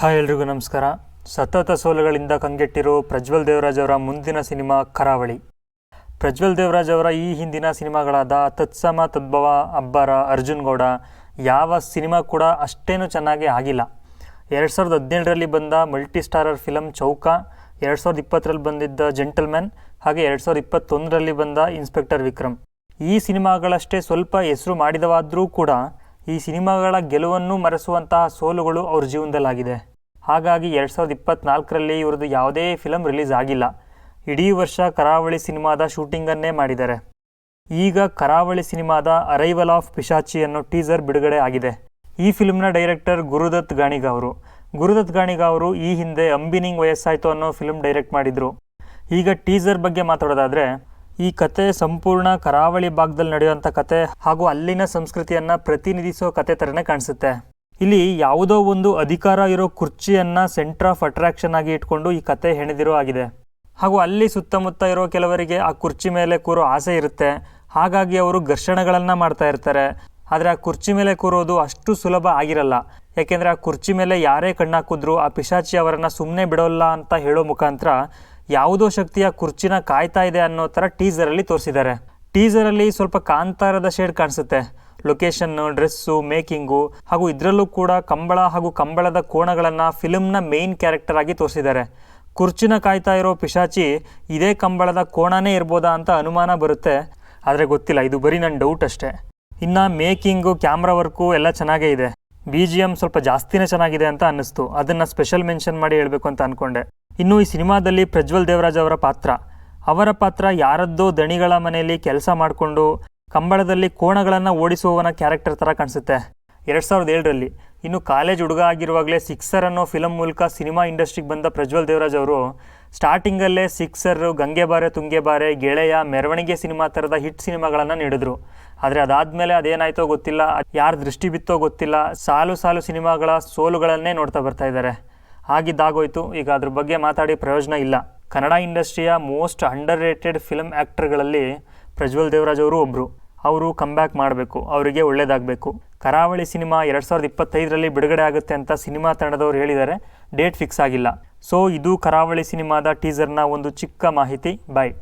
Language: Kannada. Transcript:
ಹಾಯ್ ಎಲ್ರಿಗೂ ನಮಸ್ಕಾರ. ಸತತ ಸೋಲುಗಳಿಂದ ಕಂಗೆಟ್ಟಿರೋ ಪ್ರಜ್ವಲ್ ದೇವರಾಜ್ ಅವರ ಮುಂದಿನ ಸಿನಿಮಾ ಕರಾವಳಿ. ಪ್ರಜ್ವಲ್ ದೇವರಾಜ್ ಅವರ ಈ ಹಿಂದಿನ ಸಿನಿಮಾಗಳಾದ ತತ್ಸಮ ತದ್ಭವ, ಅಬ್ಬರ, ಅರ್ಜುನ್ ಗೌಡ ಯಾವ ಸಿನಿಮಾ ಕೂಡ ಅಷ್ಟೇನು ಚೆನ್ನಾಗಿ ಆಗಿಲ್ಲ. ಎರಡು ಸಾವಿರದ ಹದಿನೇಳರಲ್ಲಿ ಬಂದ ಮಲ್ಟಿ ಸ್ಟಾರರ್ ಫಿಲಮ್ ಚೌಕ, ಎರಡು ಸಾವಿರದ ಇಪ್ಪತ್ತರಲ್ಲಿ ಬಂದಿದ್ದ ಜೆಂಟಲ್ಮ್ಯಾನ್ ಹಾಗೆ ಎರಡು ಸಾವಿರದ ಇಪ್ಪತ್ತೊಂದರಲ್ಲಿ ಬಂದ ಇನ್ಸ್ಪೆಕ್ಟರ್ ವಿಕ್ರಮ್. ಈ ಸಿನಿಮಾಗಳಷ್ಟೇ ಸ್ವಲ್ಪ ಹೆಸರು ಮಾಡಿದವಾದರೂ ಕೂಡ ಈ ಸಿನಿಮಾಗಳ ಗೆಲುವನ್ನು ಮರೆಸುವಂತಹ ಸೋಲುಗಳು ಅವ್ರ ಜೀವನದಲ್ಲಾಗಿದೆ. ಹಾಗಾಗಿ ಎರಡು ಸಾವಿರದ ಇಪ್ಪತ್ತ್ನಾಲ್ಕರಲ್ಲಿ ಇವ್ರದ್ದು ಯಾವುದೇ ಫಿಲಮ್ ರಿಲೀಸ್ ಆಗಿಲ್ಲ. ಇಡೀ ವರ್ಷ ಕರಾವಳಿ ಸಿನಿಮಾದ ಶೂಟಿಂಗನ್ನೇ ಮಾಡಿದ್ದಾರೆ. ಈಗ ಕರಾವಳಿ ಸಿನಿಮಾದ ಅರೈವಲ್ ಆಫ್ ಪಿಶಾಚಿ ಅನ್ನೋ ಟೀಸರ್ ಬಿಡುಗಡೆ ಆಗಿದೆ. ಈ ಫಿಲ್ಮ್ನ ಡೈರೆಕ್ಟರ್ ಗುರುದತ್ ಗಾಣಿಗ ಅವರು. ಗುರುದತ್ ಗಾಣಿಗ ಅವರು ಈ ಹಿಂದೆ ಅಂಬಿನಿಂಗ್ ವಯಸ್ಸಾಯಿತು ಅನ್ನೋ ಫಿಲ್ಮ್ ಡೈರೆಕ್ಟ್ ಮಾಡಿದ್ರು. ಈಗ ಟೀಸರ್ ಬಗ್ಗೆ ಮಾತಾಡೋದಾದ್ರೆ ಈ ಕತೆ ಸಂಪೂರ್ಣ ಕರಾವಳಿ ಭಾಗದಲ್ಲಿ ನಡೆಯುವಂಥ ಕತೆ ಹಾಗೂ ಅಲ್ಲಿನ ಸಂಸ್ಕೃತಿಯನ್ನು ಪ್ರತಿನಿಧಿಸೋ ಕತೆ ಥರನೇ ಕಾಣಿಸುತ್ತೆ. ಇಲ್ಲಿ ಯಾವುದೋ ಒಂದು ಅಧಿಕಾರ ಇರೋ ಕುರ್ಚಿಯನ್ನು ಸೆಂಟರ್ ಆಫ್ ಅಟ್ರಾಕ್ಷನ್ ಆಗಿ ಇಟ್ಕೊಂಡು ಈ ಕತೆ ಹೆಣೆದಿರೋ ಆಗಿದೆ. ಹಾಗೂ ಅಲ್ಲಿ ಸುತ್ತಮುತ್ತ ಇರೋ ಕೆಲವರಿಗೆ ಆ ಕುರ್ಚಿ ಮೇಲೆ ಕೂರೋ ಆಸೆ ಇರುತ್ತೆ. ಹಾಗಾಗಿ ಅವರು ಘರ್ಷಣೆಗಳನ್ನು ಮಾಡ್ತಾ ಇರ್ತಾರೆ. ಆದರೆ ಆ ಕುರ್ಚಿ ಮೇಲೆ ಕೂರೋದು ಅಷ್ಟು ಸುಲಭ ಆಗಿರಲ್ಲ. ಯಾಕೆಂದರೆ ಆ ಕುರ್ಚಿ ಮೇಲೆ ಯಾರೇ ಕಣ್ಣಾಕಿದ್ರು ಆ ಪಿಶಾಚಿ ಅವರನ್ನು ಸುಮ್ಮನೆ ಬಿಡೋಲ್ಲ ಅಂತ ಹೇಳೋ ಮುಖಾಂತರ ಯಾವುದೋ ಶಕ್ತಿಯ ಕುರ್ಚಿನ ಕಾಯ್ತಾ ಇದೆ ಅನ್ನೋ ಥರ ಟೀಸರಲ್ಲಿ ತೋರಿಸಿದ್ದಾರೆ. ಟೀಸರಲ್ಲಿ ಸ್ವಲ್ಪ ಕಾಂತಾರದ ಶೇಡ್ ಕಾಣಿಸುತ್ತೆ. ಲೊಕೇಶನ್ನು ಡ್ರೆಸ್ಸು ಮೇಕಿಂಗು ಹಾಗೂ ಇದರಲ್ಲೂ ಕೂಡ ಕಂಬಳ ಹಾಗೂ ಕಂಬಳದ ಕೋಣಗಳನ್ನು ಫಿಲ್ಮ್ನ ಮೇನ್ ಕ್ಯಾರೆಕ್ಟರ್ ಆಗಿ ತೋರಿಸಿದ್ದಾರೆ. ಕುರ್ಚಿನ ಕಾಯ್ತಾ ಇರೋ ಪಿಶಾಚಿ ಇದೇ ಕಂಬಳದ ಕೋಣನೇ ಇರ್ಬೋದಾ ಅಂತ ಅನುಮಾನ ಬರುತ್ತೆ. ಆದರೆ ಗೊತ್ತಿಲ್ಲ, ಇದು ಬರೀ ನನ್ನ ಡೌಟ್ ಅಷ್ಟೇ. ಇನ್ನು ಮೇಕಿಂಗು ಕ್ಯಾಮ್ರಾ ವರ್ಕು ಎಲ್ಲ ಚೆನ್ನಾಗೇ ಇದೆ. ಬಿ ಜಿ ಎಂ ಸ್ವಲ್ಪ ಜಾಸ್ತಿನೇ ಚೆನ್ನಾಗಿದೆ ಅಂತ ಅನ್ನಿಸ್ತು. ಅದನ್ನು ಸ್ಪೆಷಲ್ ಮೆನ್ಷನ್ ಮಾಡಿ ಹೇಳಬೇಕು ಅಂತ ಅಂದ್ಕೊಂಡೆ ಇನ್ನು ಈ ಸಿನಿಮಾದಲ್ಲಿ ಪ್ರಜ್ವಲ್ ದೇವರಾಜ್ ಅವರ ಪಾತ್ರ. ಅವರ ಪಾತ್ರ ಯಾರದ್ದೋ ದಣಿಗಳ ಮನೆಯಲ್ಲಿ ಕೆಲಸ ಮಾಡಿಕೊಂಡು ಕಂಬಳದಲ್ಲಿ ಕೋಣಗಳನ್ನು ಓಡಿಸುವವನ ಕ್ಯಾರೆಕ್ಟರ್ ಥರ ಕಾಣಿಸುತ್ತೆ. ಎರಡು ಸಾವಿರದ ಏಳರಲ್ಲಿ. ಇನ್ನು ಕಾಲೇಜ್ ಹುಡುಗ ಆಗಿರುವಾಗಲೇ ಸಿಕ್ಸರ್ ಅನ್ನೋ ಫಿಲಮ್ ಮೂಲಕ ಸಿನಿಮಾ ಇಂಡಸ್ಟ್ರಿಗೆ ಬಂದ ಪ್ರಜ್ವಲ್ ದೇವರಾಜ್ ಅವರು ಸ್ಟಾರ್ಟಿಂಗಲ್ಲೇ ಸಿಕ್ಸರ್ ಗಂಗೆ ಬಾರೆ ತುಂಗೆ ಬಾರೆ ಗೆಳೆಯ, ಮೆರವಣಿಗೆ ಸಿನಿಮಾ ಥರದ ಹಿಟ್ ಸಿನಿಮಾಗಳನ್ನು ನೀಡಿದ್ರು. ಆದರೆ ಅದಾದಮೇಲೆ ಅದೇನಾಯ್ತೋ ಗೊತ್ತಿಲ್ಲ, ಯಾರು ದೃಷ್ಟಿ ಬಿತ್ತೋ ಗೊತ್ತಿಲ್ಲ, ಸಾಲು ಸಾಲು ಸಿನಿಮಾಗಳ ಸೋಲುಗಳನ್ನೇ ನೋಡ್ತಾ ಬರ್ತಾ ಇದ್ದಾರೆ. ಆಗಿದ್ದಾಗೋಯ್ತು ಈಗ ಅದ್ರ ಬಗ್ಗೆ ಮಾತಾಡಿ ಪ್ರಯೋಜನ ಇಲ್ಲ. ಕನ್ನಡ ಇಂಡಸ್ಟ್ರಿಯ ಮೋಸ್ಟ್ ಅಂಡರ್ ರೇಟೆಡ್ ಫಿಲಮ್ ಆ್ಯಕ್ಟರ್ಗಳಲ್ಲಿ ಪ್ರಜ್ವಲ್ ದೇವರಾಜ್ ಅವರು ಒಬ್ಬರು ಅವರು ಕಮ್ಬ್ಯಾಕ್ ಮಾಡಬೇಕು. ಅವರಿಗೆ ಒಳ್ಳೆಯದಾಗಬೇಕು ಕರಾವಳಿ ಸಿನಿಮಾ ಎರಡು ಸಾವಿರದ ಇಪ್ಪತ್ತೈದರಲ್ಲಿ ಬಿಡುಗಡೆ ಆಗುತ್ತೆ ಅಂತ ಸಿನಿಮಾ ತಂಡದವರು ಹೇಳಿದ್ದಾರೆ. ಡೇಟ್ ಫಿಕ್ಸ್ ಆಗಿಲ್ಲ. ಸೊ ಇದು ಕರಾವಳಿ ಸಿನಿಮಾದ ಟೀಸರ್ನ ಒಂದು ಚಿಕ್ಕ ಮಾಹಿತಿ. ಬಾಯ್